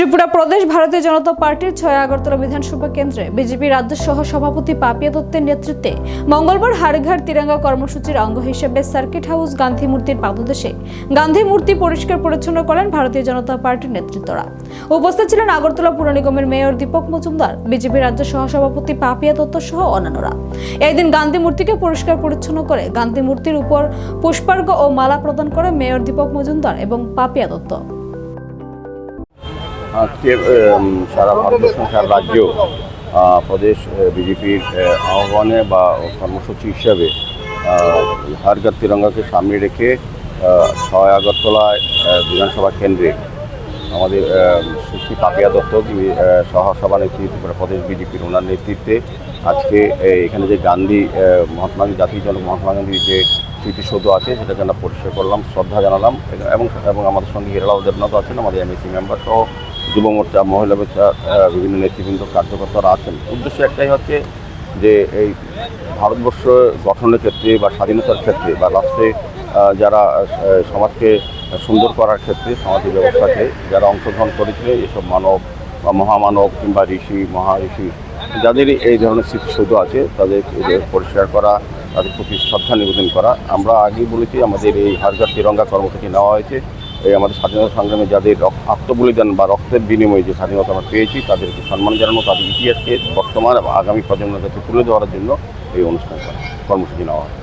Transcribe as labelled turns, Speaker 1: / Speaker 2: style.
Speaker 1: ত্রিপুরা প্রদেশ, ভারতীয় জনতা পার্টির ছয় আগরতলা বিধানসভা কেন্দ্রে বিজেপি রাজ্য সহ সভাপতি পাপিয়া দত্তের নেতৃত্বে মঙ্গলবার হাড়ঘাট তিরঙ্গা কর্মসূচির অঙ্গ হিসেবে সার্কিট হাউস গান্ধী মূর্তির পাদদেশে গান্ধী মূর্তি পরিষ্কার পরিচ্ছন্ন করেন ভারতীয় জনতা পার্টির নেতৃত্বরা। উপস্থিত ছিলেন আগরতলা পুর নিগমের মেয়র দীপক মজুমদার, বিজেপি রাজ্য সহ সভাপতি পাপিয়া দত্ত সহ অন্যান্যরা। এই দিন গান্ধী মূর্তিকে পরিষ্কার পরিচ্ছন্ন করে গান্ধী মূর্তির উপর পুষ্পার্ঘ ও মালা প্রদান করে মেয়র দীপক মজুমদার এবং পাপিয়া দত্ত।
Speaker 2: সারা ভারতবর্ষ সারা রাজ্য প্রদেশ বিজেপির আহ্বানে বা কর্মসূচি হিসাবে হারগার তিরঙ্গাকে সামনে রেখে ছয় আগরতলায় বিধানসভা কেন্দ্রে আমাদের সুশ্রী পাপিয়া দত্ত যিনি আহ, সহসভানেত্রী ত্রিপুরা প্রদেশ বিজেপির ওনার নেতৃত্বে আজকে এখানে যে গান্ধী মহাত্মা গান্ধী জাতির জনক মহাত্মা গান্ধীর যে স্মৃতিসৌধ আছে সেটাকে আমরা পরিষ্কার করলাম শ্রদ্ধা জানালাম এবং এবং আমাদের সঙ্গে হিরালাল দেবনাথ আছেন আমাদের এমএসি মেম্বার সহ যুব মোর্চা, মহিলা মোর্চা বিভিন্ন নেতৃবৃন্দ, কার্যকর্তারা আছেন। উদ্দেশ্য একটাই হচ্ছে যে এই ভারতবর্ষ গঠনের ক্ষেত্রে বা স্বাধীনতার ক্ষেত্রে বা লাস্টে যারা সমাজকে সুন্দর করার ক্ষেত্রে, সামাজিক ব্যবস্থাকে যারা অংশগ্রহণ করেছিলেন এসব মানব বা মহামানব কিংবা ঋষি মহা ঋষি যাদেরই এই ধরনের স্মৃতিসৌধ আছে, তাদের পরিষ্কার করা, তাদের প্রতি শ্রদ্ধা নিবেদন করা। আমরা আগেই বলেছি, আমাদের এই হারগার তিরঙ্গা কর্মসূচি নেওয়া হয়েছে। এই আমাদের স্বাধীনতা সংগ্রামে যাদের আত্মবলিদান বা রক্তের বিনিময়ে যে স্বাধীনতা আমরা পেয়েছি, তাদেরকে সম্মান জানানো, তাদের ইতিহাসকে বর্তমান এবং আগামী প্রজন্মের কাছে তুলে ধরার জন্য এই অনুষ্ঠান কর্মসূচি নেওয়া হয়।